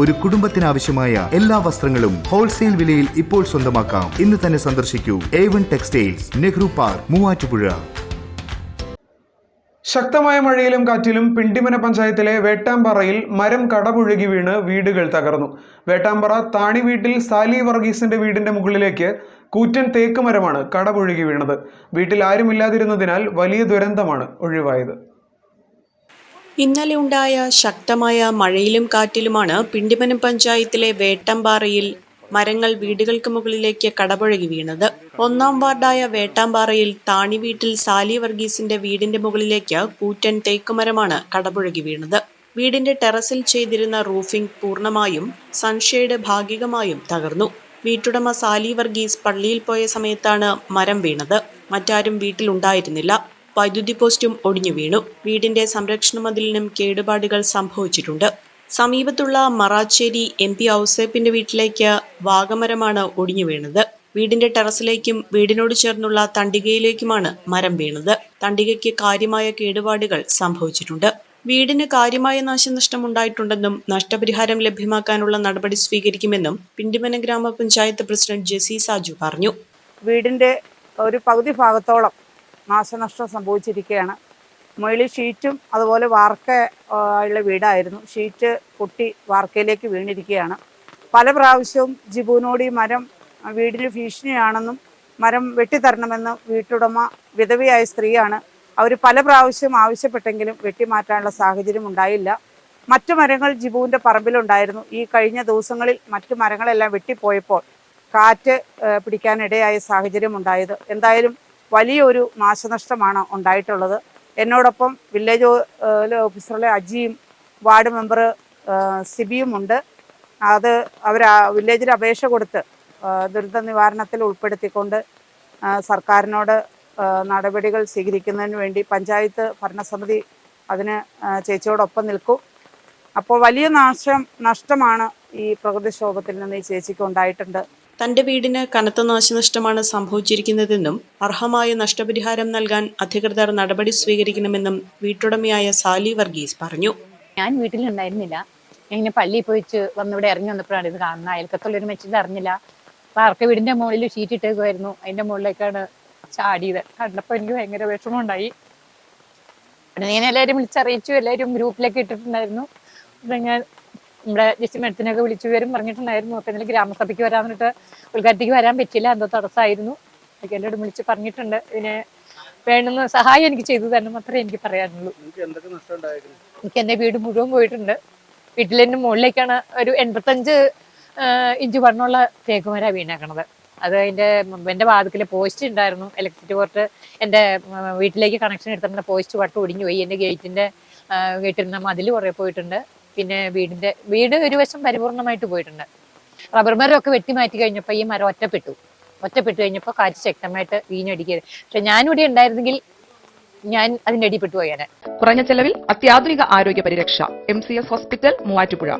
ഒരു കുടുംബത്തിനാവശ്യമായ എല്ലാ വസ്ത്രങ്ങളും ഹോൾസെയിൽ വിലയിൽ ഇപ്പോൾ സ്വന്തമാക്കാം. ഇന്ന് തന്നെ സന്ദർശിക്കൂ. A one textiles Nehru park Muvattupuzha. ശക്തമായ മഴയിലും കാറ്റിലും പിണ്ടിമന പഞ്ചായത്തിലെ വേട്ടാമ്പാറയിൽ മരം കടപുഴകി വീണ് വീടുകൾ തകർന്നു. വേട്ടാമ്പാറ താണി വീട്ടിൽ സാലി വർഗീസിന്റെ വീടിന്റെ മുകളിലേക്ക് കൂറ്റൻ തേക്ക് മരമാണ് കടപുഴകി വീണത്. വീട്ടിൽ ആരുമില്ലാതിരുന്നതിനാൽ വലിയ ദുരന്തമാണ് ഒഴിവായത്. ഇന്നലെ ഉണ്ടായ ശക്തമായ മഴയിലും കാറ്റിലുമാണ് പിണ്ടിമനം പഞ്ചായത്തിലെ വേട്ടമ്പാറയിൽ മരങ്ങൾ വീടുകൾക്ക് മുകളിലേക്ക് കടപുഴകി വീണത്. ഒന്നാം വാർഡായ വേട്ടാമ്പാറയിൽ താണി വീട്ടിൽ സാലി വർഗീസിന്റെ വീടിന്റെ മുകളിലേക്ക് കൂറ്റൻ തേക്കുമരമാണ് കടപുഴകി വീണത്. വീടിന്റെ ടെറസിൽ ചെയ്തിരുന്ന റൂഫിംഗ് പൂർണമായും സൺഷെയ്ഡ് ഭാഗികമായും തകർന്നു. വീട്ടുടമ സാലി വർഗീസ് പള്ളിയിൽ പോയ സമയത്താണ് മരം വീണത്. മറ്റാരും വീട്ടിലുണ്ടായിരുന്നില്ല. വൈദ്യുതി പോസ്റ്റും ഒടിഞ്ഞു വീണു. വീടിന്റെ സംരക്ഷണ മതിലിനും കേടുപാടുകൾ സംഭവിച്ചിട്ടുണ്ട്. സമീപത്തുള്ള മറാച്ചേരി എം പി ഔസേപ്പിന്റെ വീട്ടിലേക്ക് വാഗമരമാണ് ഒടിഞ്ഞു വീണത്. വീടിന്റെ ടെറസിലേക്കും വീടിനോട് ചേർന്നുള്ള തണ്ടികയിലേക്കുമാണ് മരം വീണത്. തണ്ടികയ്ക്ക് കാര്യമായ കേടുപാടുകൾ സംഭവിച്ചിട്ടുണ്ട്. വീടിന് കാര്യമായ നാശനഷ്ടം ഉണ്ടായിട്ടുണ്ടെന്നും നഷ്ടപരിഹാരം ലഭ്യമാക്കാനുള്ള നടപടി സ്വീകരിക്കുമെന്നും പിണ്ടിമന ഗ്രാമപഞ്ചായത്ത് പ്രസിഡന്റ് ജെസി സാജു പറഞ്ഞു. വീടിന്റെ ഒരു പകുതി ഭാഗത്തോളം നാശനഷ്ടം സംഭവിച്ചിരിക്കുകയാണ്. മുകളിൽ ഷീറ്റും അതുപോലെ വാർക്ക ഉള്ള വീടായിരുന്നു. ഷീറ്റ് പൊട്ടി വാർക്കയിലേക്ക് വീണിരിക്കുകയാണ്. പല പ്രാവശ്യവും ജിബുവിനോട് ഈ മരം വീടിന് ഭീഷണിയാണെന്നും മരം വെട്ടിത്തരണമെന്ന് വീട്ടുടമ വിധവയായ സ്ത്രീയാണ് അവർ പല പ്രാവശ്യം ആവശ്യപ്പെട്ടെങ്കിലും വെട്ടിമാറ്റാനുള്ള സാഹചര്യം ഉണ്ടായില്ല. മറ്റു മരങ്ങൾ ജിബുവിന്റെ പറമ്പിലുണ്ടായിരുന്നു. ഈ കഴിഞ്ഞ ദിവസങ്ങളിൽ മറ്റു മരങ്ങളെല്ലാം വെട്ടിപ്പോയപ്പോൾ കാറ്റ് പിടിക്കാനിടയായ സാഹചര്യം ഉണ്ടായത് എന്തായാലും വലിയൊരു നാശനഷ്ടമാണ് ഉണ്ടായിട്ടുള്ളത്. എന്നോടൊപ്പം വില്ലേജ് ഓഫീസറിലെ അജിയും വാർഡ് മെമ്പർ ഏഹ്, സിബിയും ഉണ്ട്. അത് അവർ വില്ലേജിൽ അപേക്ഷ കൊടുത്ത് ദുരിത നിവാരണത്തിൽ ഉൾപ്പെടുത്തിക്കൊണ്ട് സർക്കാരിനോട് നടപടികൾ സ്വീകരിക്കുന്നതിന് വേണ്ടി പഞ്ചായത്ത് ഭരണസമിതി അതിന് ചേച്ചിയോടൊപ്പം നിൽക്കും. അപ്പോൾ വലിയ നാശം നഷ്ടമാണ് ഈ പ്രകൃതിക്ഷോഭത്തിൽ നിന്ന് ഈ ചേച്ചിക്ക് ഉണ്ടായിട്ടുണ്ട്. തന്റെ വീടിന് കനത്ത നാശനഷ്ടമാണ് സംഭവിച്ചിരിക്കുന്നതെന്നും അർഹമായ നഷ്ടപരിഹാരം നൽകാൻ അധികൃതർ നടപടി സ്വീകരിക്കണമെന്നും വീട്ടുടമയായ സാലി വർഗീസ് പറഞ്ഞു. ഞാൻ വീട്ടിലുണ്ടായിരുന്നില്ല. ഞാൻ ഇങ്ങനെ പള്ളിയിൽ പോയിച്ച് വന്ന് ഇവിടെ ഇറങ്ങി വന്നപ്പോഴാണ് ഇത് കാണുന്നത്. അയൽക്കത്തുള്ളൊരു മെച്ചത് അറിഞ്ഞില്ല. അപ്പൊ ആർക്ക് വീടിന്റെ മുകളിൽ ഷീറ്റ് ഇട്ടേക്കുമായിരുന്നു. അതിന്റെ മുകളിലേക്കാണ് ചാടിയത്. കണ്ടപ്പോൾ എനിക്ക് ഭയങ്കര വിഷമമുണ്ടായി. ഉണ്ടായി ഞാൻ എല്ലാവരും വിളിച്ചറിയിച്ചു. എല്ലാവരും ഗ്രൂപ്പിലേക്ക് ഇട്ടിട്ടുണ്ടായിരുന്നു. ഞാൻ നമ്മുടെ ജസ്റ്റ് മെഡത്തിനൊക്കെ വിളിച്ചു വരും പറഞ്ഞിട്ടുണ്ടായിരുന്നു. അപ്പൊ ഇന്നലെ ഗ്രാമസഭയ്ക്ക് വരാൻ പറഞ്ഞിട്ട് ഉദ്ഘാടനത്തിക്ക് വരാൻ പറ്റില്ല എന്തോ തടസ്സമായിരുന്നു. അതൊക്കെ എന്നോട് വിളിച്ച് പറഞ്ഞിട്ടുണ്ട്. ഇതിനെ വേണ്ടുന്ന സഹായം എനിക്ക് ചെയ്തു തരണം മാത്രമേ എനിക്ക് പറയാനുള്ളൂ. എനിക്ക് എന്റെ വീട് മുഴുവൻ പോയിട്ടുണ്ട്. വീട്ടിലെന്റെ മുകളിലേക്കാണ് ഒരു എൺപത്തഞ്ച് ഇഞ്ച് വണ്ണമുള്ള തേക്കുമര വീണേക്കണത്. അത് എന്റെ എന്റെ വാതിക്കൽ പോസ്റ്റ് ഉണ്ടായിരുന്നു. ഇലക്ട്രിസിറ്റി പോർട്ട് എന്റെ വീട്ടിലേക്ക് കണക്ഷൻ എടുത്തിട്ടുണ്ട് പോസ്റ്റ് വട്ടം ഒടിഞ്ഞു പോയി എന്റെ ഗേറ്റിന്റെ ഗേറ്റിരുന്ന മതിൽ കുറേ പോയിട്ടുണ്ട്. പിന്നെ വീടിന്റെ വീട് ഒരു വശം പരിപൂർണമായിട്ട് പോയിട്ടുണ്ട്. റബ്ബർ മരമൊക്കെ വെട്ടി മാറ്റി കഴിഞ്ഞപ്പോൾ ഈ മരം ഒറ്റപ്പെട്ടു. ഒറ്റപ്പെട്ടു കഴിഞ്ഞപ്പോൾ കാറ്റ് ശക്തമായിട്ട് വീഞ്ഞടിക്കരുത് പക്ഷെ ഞാനിവിടെ ഉണ്ടായിരുന്നെങ്കിൽ ഞാൻ അതിന്റെ അടിപ്പെട്ടു പോയാണ് കുറഞ്ഞ ചെലവിൽ അത്യാധുനിക ആരോഗ്യ പരിരക്ഷ M C S hospital Muvattupuzha.